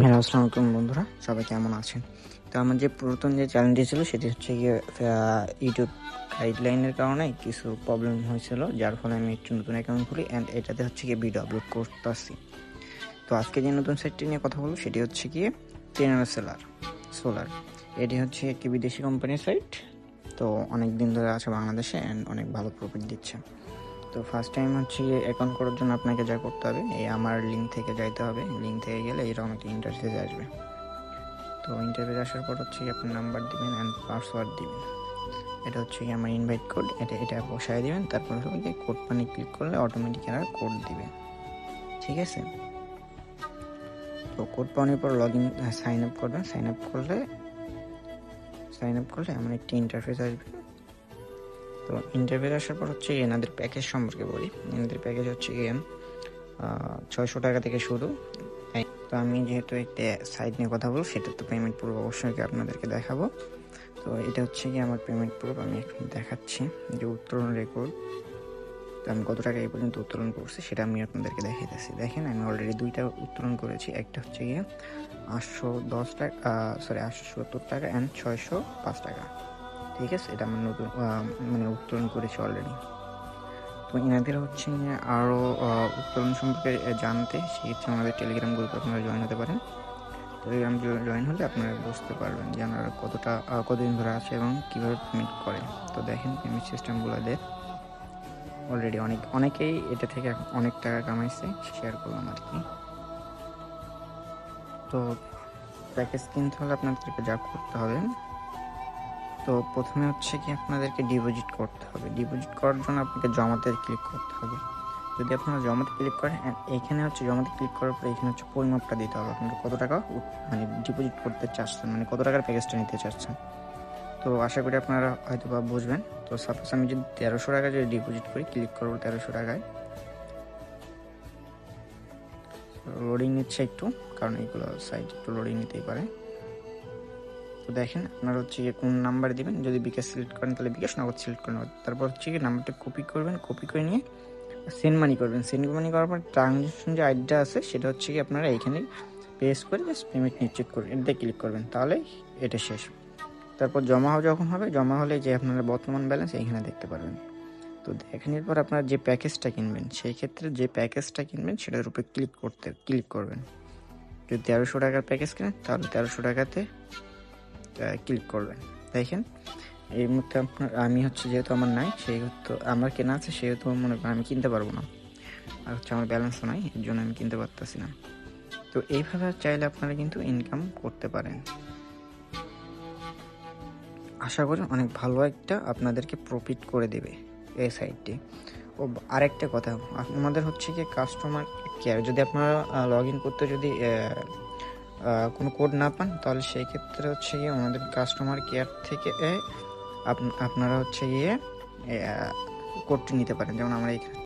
Hello, আসসালামু আলাইকুম বন্ধুরা, সবাই কেমন আছেন? তো আমার যে পুরাতন যে চ্যানেলটি ছিল সেটি হচ্ছে গিয়ে ইউটিউব গাইডলাইনের কারণে কিছু প্রবলেম হয়েছিল, যার ফলে আমি একটু নতুন অ্যাকাউন্ট খুলি অ্যান্ড এটাতে হচ্ছে গিয়ে ভিডিও আপলোড করতেছি। তো আজকে যে নতুন সাইটটি নিয়ে কথা বলব, সেটি হচ্ছে গিয়ে টেনার সেলার সোলার এটি হচ্ছে একটি বিদেশি কোম্পানির সাইট তো অনেক দিন ধরে আছে বাংলাদেশে অ্যান্ড অনেক ভালো প্রফিট দিচ্ছে। তো ফার্স্ট টাইম হচ্ছে গিয়ে অ্যাকাউন্ট করার জন্য আপনাকে যা করতে হবে, এই আমার লিঙ্ক থেকে যাইতে হবে। লিঙ্ক থেকে গেলে এরকম একটা ইন্টারফেস আসবে। তো ইন্টারফেস আসার পর হচ্ছে আপনার নাম্বার দিবেন অ্যান্ড পাসওয়ার্ড দিবেন। এটা হচ্ছে গিয়ে আমার ইনভাইট কোড এটা এটা বসায় দিবেন, তারপর হচ্ছে কোড পানি ক্লিক করলে অটোমেটিক এরা কোড দিবে। ঠিক আছে? তো কোড পাওয়ার পর লগ ইন সাইন আপ করবেন সাইন আপ করলে সাইন আপ করলে আমার একটি ইন্টারফেস আসবে। তো ইন্টারভিউ আসার পর হচ্ছে এনাদের প্যাকেজ সম্পর্কে বলি। এনাদের প্যাকেজ হচ্ছে গিয়ে ছয়শো টাকা থেকে শুরু। তো আমি যেহেতু একটা সাইট নিয়ে কথা বলব, সেটার তো পেমেন্ট প্রুফ অবশ্যই আপনাদেরকে দেখাবো। তো এটা হচ্ছে কি আমার পেমেন্ট প্রুফ আমি এখন দেখাচ্ছি যে উত্তোলন রেকর্ড তো আমি কত টাকা এই পর্যন্ত উত্তোলন করছি সেটা আমি আপনাদেরকে দেখাইতেছি। দেখেন, আমি অলরেডি দুইটা উত্তোলন করেছি। একটা হচ্ছে গিয়ে আটশো দশ টাকা সরি আটশো সত্তর টাকা অ্যান্ড ছয়শো পাঁচ টাকা। ঠিক আছে? এটা আমার নতুন মানে উত্তোলন করেছি অলরেডি তো এনাদের হচ্ছে আরও উত্তোলন সম্পর্কে জানতে সেক্ষেত্রে আমাদের টেলিগ্রাম গ্রুপে আপনারা জয়েন হতে পারেন। টেলিগ্রাম জয়েন হলে আপনারা বুঝতে পারবেন যে ওনারা কতটা কতদিন ধরে আছে এবং কীভাবে পেমেন্ট করে। তো দেখেন পেমেন্ট সিস্টেমগুলো দেয় অলরেডি অনেক, অনেকেই এটা থেকে অনেক টাকা কামাইছে শেয়ার করলাম আর কি। তো প্যাকেজ কিনতে হলে আপনাদেরকে যা করতে হবে তো প্রথমে হচ্ছে কি আপনাদেরকে ডিপোজিট করতে হবে। ডিপোজিট করার জন্য আপনাকে জমাতে ক্লিক করতে হবে। যদি আপনারা জমাতে ক্লিক করেন এখানে হচ্ছে জমাতে ক্লিক করার পরে এখানে হচ্ছে পরিমাপটা দিতে হবে। আপনারা কত টাকা মানে ডিপোজিট করতে চাচ্ছেন মানে কত টাকার প্যাকেজটা নিতে চাচ্ছেন। তো আশা করি আপনারা হয়তো বা বুঝবেন। তো সাপোজ আমি যদি তেরোশো টাকা যদি ডিপোজিট করি ক্লিক করব তেরোশো টাকায়। লোডিং নিচ্ছে একটু, কারণ এইগুলো সাইট একটু লোডিং নিতেই পারে। তো দেখেন, আপনার হচ্ছে গিয়ে কোন নাম্বার দিবেন, যদি বিকাশ সিলেক্ট করেন, তাহলে বিকাশ নগদ সিলেক্ট করেন তারপর হচ্ছে গিয়ে নাম্বারটা কপি করবেন কপি করে নিয়ে সেন্ড মানি করবেন। সেন্ড মানি করার পর ট্রানজ্যাকশন যে আইডিটা আছে, সেটা হচ্ছে কি আপনারা এইখানে পেস করে জাস্ট পেমেন্ট নিশ্চিত করবেন, এটাতে ক্লিক করবেন, তাহলে এটা শেষ। তারপর জমা যখন হবে, জমা হলে যে আপনারা বর্তমান ব্যালেন্স এইখানে দেখতে পারবেন। তো দেখানোর পর আপনারা যে প্যাকেজটা কিনবেন, সেই ক্ষেত্রে যে প্যাকেজটা কিনবেন, সেটার উপরে ক্লিক করতে ক্লিক করবেন। যদি তেরোশো টাকার প্যাকেজ কেনেন, তাহলে তেরোশো টাকাতে ক্লিক করবেন দেখেন এই মুহূর্তে আপনার, আমি হচ্ছে যেহেতু আমার নাই, সেহেতু আমার কেনা আছে, সেহেতু মনে করেন আমি কিনতে পারব না। আর হচ্ছে আমার ব্যালেন্সও নাই, এর জন্য আমি কিনতে পারতেছি না। তো এইভাবে চাইলে আপনারা কিন্তু ইনকাম করতে পারেন। আশা করি অনেক ভালো একটা আপনাদেরকে প্রফিট করে দেবে এই সাইটটি ও, আরেকটা কথা আমাদের হচ্ছে কি কাস্টমার কেয়ার যদি আপনারা লগ ইন করতে যদি কোনো কোড না পান, তাহলে সেই ক্ষেত্রে হচ্ছে গিয়ে আমাদের কাস্টমার কেয়ার থেকে আপ- আপনারা হচ্ছে গিয়ে কোডটি নিতে পারেন। যেমন আমরা এখানে